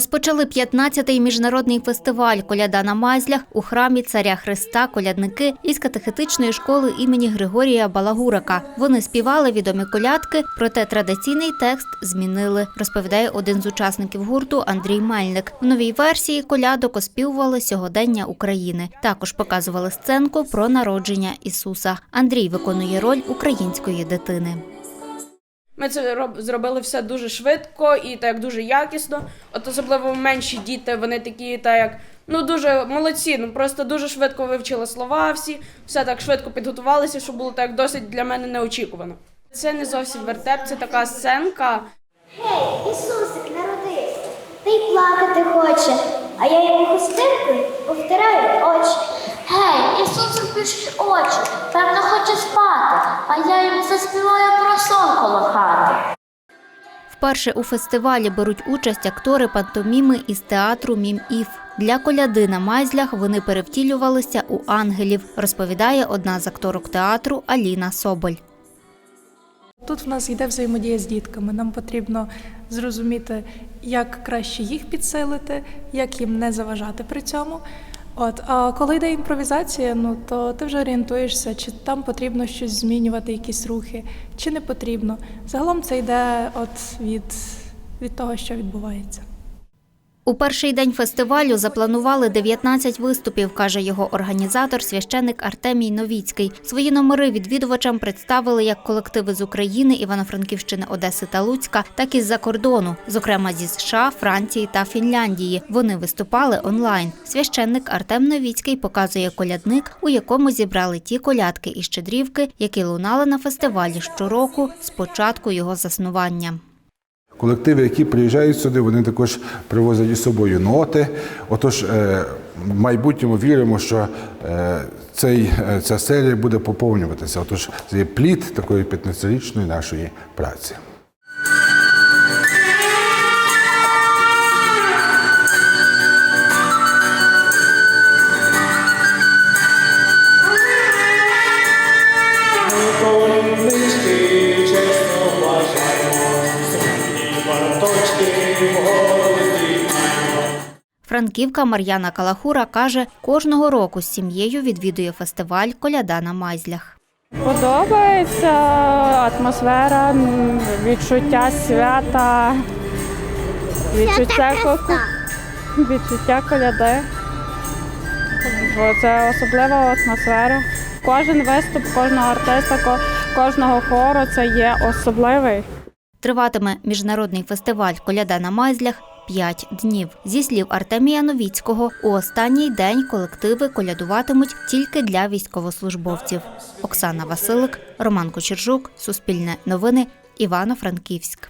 Розпочали 15-й міжнародний фестиваль Коляда на Майзлях у храмі Царя Христа колядники із катехетичної школи імені Григорія Балагурака. Вони співали відомі колядки, проте традиційний текст змінили, розповідає один з учасників гурту Андрій Мельник. В новій версії колядок оспівували сьогодення України. Також показували сценку про народження Ісуса. Андрій виконує роль української дитини. Ми це роб- зробили все дуже швидко і так дуже якісно. От особливо менші діти, вони такі, так як ну дуже молодці. Ну просто дуже швидко вивчили слова всі, все так швидко підготувалися, що було так досить для мене неочікувано. Це не зовсім вертеп, це така сценка. Гей, Ісусик народився, та й плакати хоче, а я йому хустинкою повтираю очі. Гей, Ісусик пішли очі, певно хоче спати, а я йому заспіваю про сон коло хати. Вперше у фестивалі беруть участь актори пантоміми із театру Мім Іф. Для коляди на майзлях вони перевтілювалися у ангелів, розповідає одна з акторок театру Аліна Соболь. Тут в нас йде взаємодія з дітками. Нам потрібно зрозуміти, як краще їх підсилити, як їм не заважати при цьому. От, а коли йде імпровізація, ну то ти вже орієнтуєшся, чи там потрібно щось змінювати, якісь рухи, чи не потрібно. Загалом це йде от від, від того, що відбувається. У перший день фестивалю запланували 19 виступів, каже його організатор, священник Артемій Новіцький. Свої номери відвідувачам представили як колективи з України, Івано-Франківщини, Одеси та Луцька, так і з-за кордону, зокрема зі США, Франції та Фінляндії. Вони виступали онлайн. Священник Артем Новіцький показує колядник, у якому зібрали ті колядки і щедрівки, які лунали на фестивалі щороку з початку його заснування. Колективи, які приїжджають сюди, вони також привозять із собою ноти. Отож, е, в майбутньому віримо, що е, цей, е, ця серія буде поповнюватися. Отож, це є плід такої 15-річної нашої праці. Франківка Мар'яна Калахура каже, кожного року з сім'єю відвідує фестиваль Коляда на Майзлях. Подобається атмосфера, відчуття свята, відчуття, ко- відчуття коляди. Бо це особлива атмосфера. Кожен виступ кожного артиста, кожного хору це є особливий. Триватиме міжнародний фестиваль Коляда на Майзлях 5 днів. Зі слів Артемія Новіцького, у останній день колективи колядуватимуть тільки для військовослужбовців. Оксана Василик, Роман Кочержук, Суспільне новини, Івано-Франківськ.